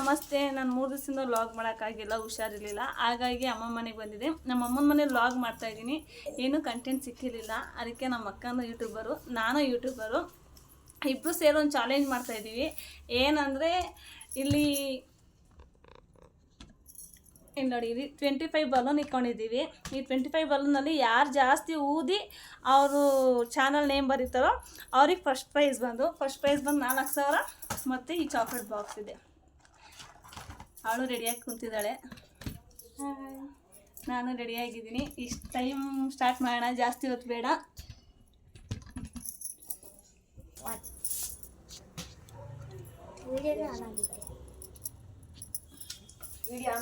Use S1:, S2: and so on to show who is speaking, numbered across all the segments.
S1: ನಮಸ್ತೆ. ನಾನು ಮೂರು ದಿವಸದಿಂದ ಲಾಗ್ ಮಾಡೋಕ್ಕಾಗಿಲ್ಲ, ಹುಷಾರಿರಲಿಲ್ಲ. ಹಾಗಾಗಿ ಅಮ್ಮ ಮನೆಗೆ ಬಂದಿದೆ ನಮ್ಮ ಅಮ್ಮನ ಮನೇಲಿ ಲಾಗ್ ಮಾಡ್ತಾ ಇದ್ದೀನಿ. ಏನೂ ಕಂಟೆಂಟ್ ಸಿಕ್ಕಿರಲಿಲ್ಲ. ಅದಕ್ಕೆ ನಮ್ಮ ಅಕ್ಕನೂ ಯೂಟ್ಯೂಬರು ನಾನು ಯೂಟ್ಯೂಬರು ಇಬ್ಬರು ಸೇರಿ ಒಂದು ಚಾಲೆಂಜ್ ಮಾಡ್ತಾ ಇದ್ದೀವಿ. ಏನಂದರೆ, ಇಲ್ಲಿ ಇಲ್ಲಿ ನೋಡಿ, ಇಲ್ಲಿ ಟ್ವೆಂಟಿ ಫೈವ್ ಬಲೂನ್ ಇಟ್ಕೊಂಡಿದ್ದೀವಿ. ಈ ಟ್ವೆಂಟಿ ಫೈವ್ ಬಲೂನಲ್ಲಿ ಯಾರು ಜಾಸ್ತಿ ಊದಿ ಅವರು ಚಾನಲ್ ನೇಮ್ ಬರೀತಾರೋ, ಅವ್ರಿಗೆ ಫಸ್ಟ್ ಪ್ರೈಸ್ ಬಂದು ಫಸ್ಟ್ ಪ್ರೈಸ್ ಬಂದು ನಾಲ್ಕು ಸಾವಿರ. ಮತ್ತು ಈ ಚಾಕ್ಲೇಟ್ ಬಾಕ್ಸ್ ಇದೆ. ಅವಳು ರೆಡಿಯಾಗಿ ಕುಂತಿದ್ದಾಳೆ. ನಾನು ರೆಡಿಯಾಗಿದ್ದೀನಿ ಇಷ್ಟು ಟೈಮ್ ಸ್ಟಾರ್ಟ್ ಮಾಡೋಣ. ಜಾಸ್ತಿ ಹೊತ್ತು ಬೇಡ.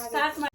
S1: ಸ್ಟಾರ್ಟ್ ಮಾಡಿ.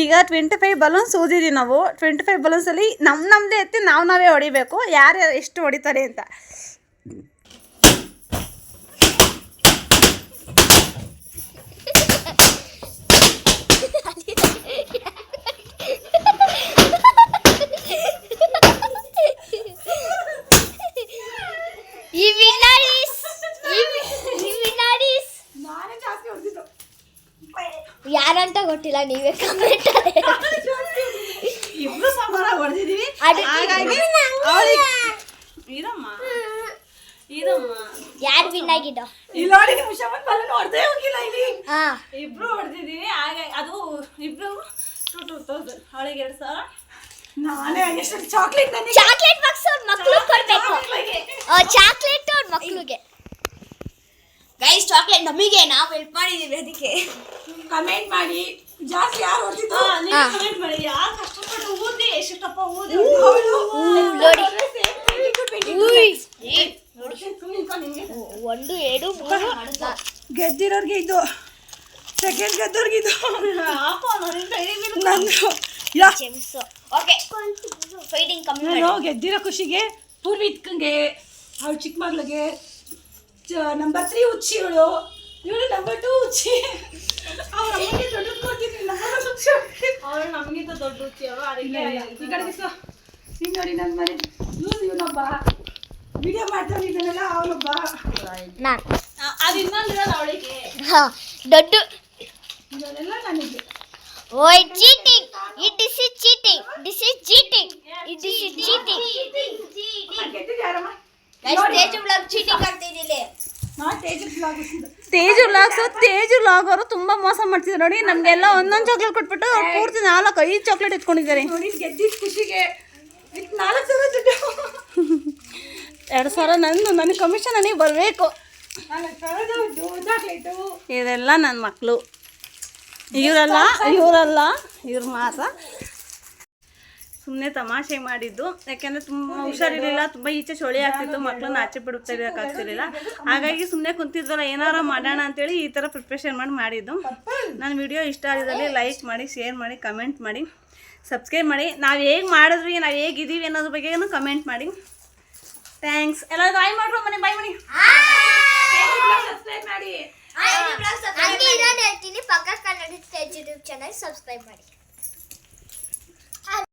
S1: ಈಗ ಟ್ವೆಂಟಿ ಫೈವ್ ಬಲೂನ್ಸ್ ಊದಿದ್ದೀವಿ ನಾವು. ಟ್ವೆಂಟಿ ಫೈವ್ ಬಲೂನ್ಸಲ್ಲಿ ನಮ್ಮ ನಮ್ಮದೇ ಎತ್ತಿ ನಾವು ನಾವೇ ಹೊಡಿಬೇಕು. ಯಾರು ಎಷ್ಟು ಹೊಡಿತಾರೆ ಅಂತ
S2: ಈ ವಿನಾಡೀಸ್ ಈ ವಿನಾಡೀಸ್ ಯಾರಂತ ಗೊತ್ತಿಲ್ಲ ನೀವೇ ಕಮೆಂಟ್
S1: ಇಬ್ರು ಸಮಾನ ಹೊಡೆದಿದ್ದೀವಿ
S2: ಅದಕ್ಕೆ
S1: ಹಾಗಾಗಿ ಅವ್ರಿಗೆ ಇರಮ್ಮ. ಇರಮ್ಮ.
S2: ಯಾರು ವಿನ್ ಆಗಿದ್ದು?
S1: ಇಲ್ಲಿ ನೋಡಿ ಹೊಡೆದೇ ಹೋಗಿಲ್ಲ ಇಲ್ಲಿ. ಇಬ್ರು ಹೊಡೆದಿದ್ದೀವಿ ಹಾಗೆ ಅದು ಇಬ್ರು ಟು ಟು ತೌಸಂಡ್ ಅವಳಿಗೆ ಎರಡು ಸಾವಿರ. ನಾನೇ ಎಷ್ಟು ಚಾಕ್ಲೇಟ್ ನನಗೆ
S2: ಚಾಕ್ಲೇಟ್ ಬಾಕ್ಸ್ ಅವ್ರ ಮಕ್ಳು ಕೊಡ್ಬೇಕು. ಚಾಕ್ಲೇಟ್ ಅವ್ರ ಮಕ್ಳಿಗೆ.
S3: ಗೈಸ್ ಚಾಕ್ಲೇಟ್ ನಮಗೆ. ನಾವು ಹೆಲ್ಪ್ ಮಾಡಿದೀವಿ ಅದಕ್ಕೆ.
S1: ಕಮೆಂಟ್ ಮಾಡಿ. ಜಾಸ್ತಿ ಯಾರು ಹೊಡೆದಿದ್ದು? ನೀವು ಕಮೆಂಟ್ ಮಾಡಿ. ಯಾರು ಕಷ್ಟಪಟ್ಟು ಊದಿ ಎಷ್ಟಪ್ಪ ಊದಿ
S2: ನೋಡಿ. ಉಯ್. ಒಂದು ಎರಡು ಮೂರು.
S1: ಗೆದ್ದಿರೋರ್ಗೆ ಇದು. ಸೆಕೆಂಡ್ ಗೆದ್ದೋರ್ಗೆ ಇದು. ನಂದು.
S3: ಓಕೆ. ಫೈಟಿಂಗ್ ಕಮ್ಮಿ
S1: ನಾನು ಗೆದ್ದಿರೋ ಖುಷಿಗೆ ಪೂರ್ವಿ ಇತ್ಕಂಗೆ ಅವಳು ಚಿಕ್ಕ ಮಗಳಿಗೆ ನಂಬರ್ ತ್ರೀ ಹುಚ್ಚಿ ಇವಳು ಇವಳು ನಂಬರ್ ಟು ಹುಚ್ಚಿ ಅವ್ರ ಅಮ್ಮಗೆ ದೊಡ್ಡ ಕೊಟ್ಟಿದ್ದೀನಿ ಅವಳು ನಮಗಿಂತ ದೊಡ್ಡ ಹುಚ್ಚಿ ಅವಳು ಅದಕ್ಕೆ ಈ ಕಡೆಗೆ ಸೊ ನೀನು ನೋಡಿ ನನ್ನ ಮನೆ ಇವ್ನು ಇವನೊಬ್ಬ ವಿಡಿಯೋ ಮಾಡ್ತಾನೆ ಇದನ್ನೆಲ್ಲ ಅವನೊಬ್ಬ
S2: ನಾನು
S1: ಅದು ಇನ್ನೊಂದಿರೋದು ಅವಳಿಗೆ
S2: ಹಾ ದೊಡ್ಡ
S1: ಇದನ್ನೆಲ್ಲ ನನಗೆ
S2: ಓಯ್ cheating it is is cheating this is cheating it is is cheating
S1: ಗೆದ್ದಿದ್ಯಾರಮ್ಮ
S3: guys Teju blog cheating ಆಗ್ತಿದ್ದಿಲ್ಲ
S1: ನಾ ತೇಜು ಬ್ಲಾಗ್ಸ್ ತೇಜು ಬ್ಲಾಗ್ ಅವರು ತುಂಬಾ ಮೋಸ ಮಾಡ್ತಿದ್ರು ನೋಡಿ ನಮ್ಗೆಲ್ಲ ಒಂದೊಂದು ಚಾಕ್ಲೇಟ್ ಕೊಟ್ಬಿಟ್ಟು ಅವ್ರು ಪೂರ್ತಿ ನಾಲ್ಕು ಐದು ಚಾಕ್ಲೇಟ್ ಎತ್ಕೊಂಡಿದ್ದಾರೆ. ಖುಷಿಗೆ ಎರಡು ಸಾವಿರ ನಂದು ನನ್ನ ಕಮಿಷನ್ ನನಗೆ ಬರಬೇಕು. ಇದೆಲ್ಲ ನನ್ನ ಮಕ್ಕಳು ಇವರಲ್ಲ ಇವರಲ್ಲ ಇವ್ರ ಮಾತ್ರ ಸುಮ್ಮನೆ ತಮಾಷೆ ಮಾಡಿದ್ದು. ಯಾಕೆಂದ್ರೆ ತುಂಬ ಹುಷಾರಿರಲಿಲ್ಲ ತುಂಬ ಈಚೆ ಚಳಿ ಆಗ್ತಿತ್ತು ಮಕ್ಕಳನ್ನ ಆಚೆ ಬಿಡುತ್ತಾ ಇರೋಕ್ಕಾಗ್ತಿರ್ಲಿಲ್ಲ ಹಾಗಾಗಿ ಸುಮ್ಮನೆ ಕುಂತಿದ್ವಲ್ಲ ಏನಾರ ಮಾಡೋಣ ಅಂತೇಳಿ ಈ ಥರ ಪ್ರಿಪ್ರೇಷನ್ ಮಾಡಿ ಮಾಡಿದ್ದು. ನನ್ನ ವಿಡಿಯೋ ಇಷ್ಟ ಆಗಿದ್ದಲ್ಲಿ ಲೈಕ್ ಮಾಡಿ ಶೇರ್ ಮಾಡಿ ಕಮೆಂಟ್ ಮಾಡಿ ಸಬ್ಸ್ಕ್ರೈಬ್ ಮಾಡಿ. ನಾವು ಹೇಗೆ ಮಾಡಿದ್ವಿ ನಾವು ಹೇಗಿದ್ದೀವಿ ಅನ್ನೋದ್ರ ಬಗ್ಗೆನೂ ಕಮೆಂಟ್ ಮಾಡಿ. ಥ್ಯಾಂಕ್ಸ್ ಎಲ್ಲ ಬಾಯ್ ಮಾಡ್ರು ಮನೆ ಬಾಯ್
S2: ಮಾಡಿ